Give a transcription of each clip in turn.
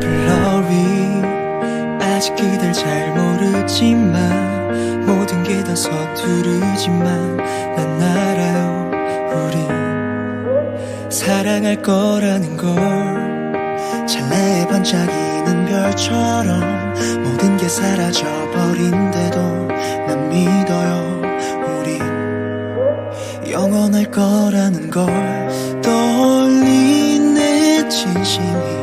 Blurry 아직 그댈 잘 모르지만 모든 게 다 서투르지만 난 알아요 우리. 사랑할 거라는 걸. 찰나에 반짝이는 별처럼 모든 게 사라져버린데도 난 믿어요 우리. 영원할 거라는 걸. 내진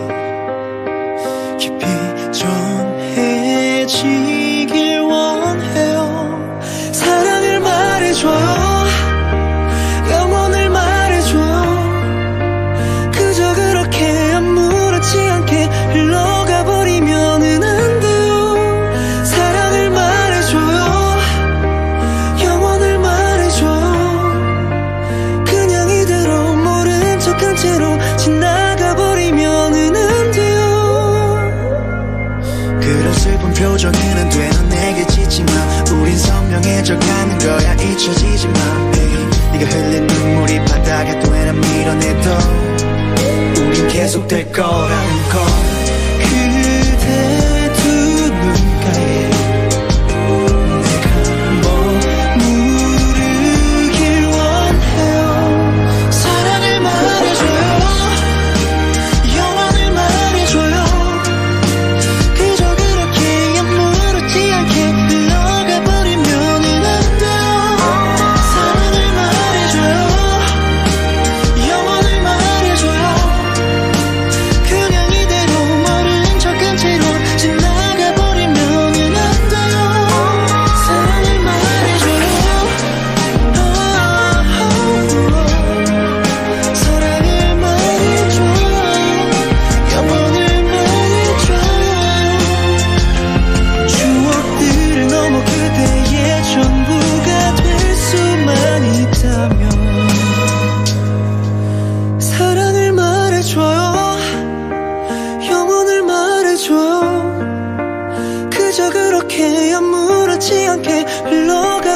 돼넌 내게 지지마. 우린 선명해져 가는 거야. 잊혀지지 마. hey, 네가 흘린 눈물이 바닥에 되나 밀어내도 우린 계속 될 거라는 걸 그렇게 아무렇지 않게 흘러가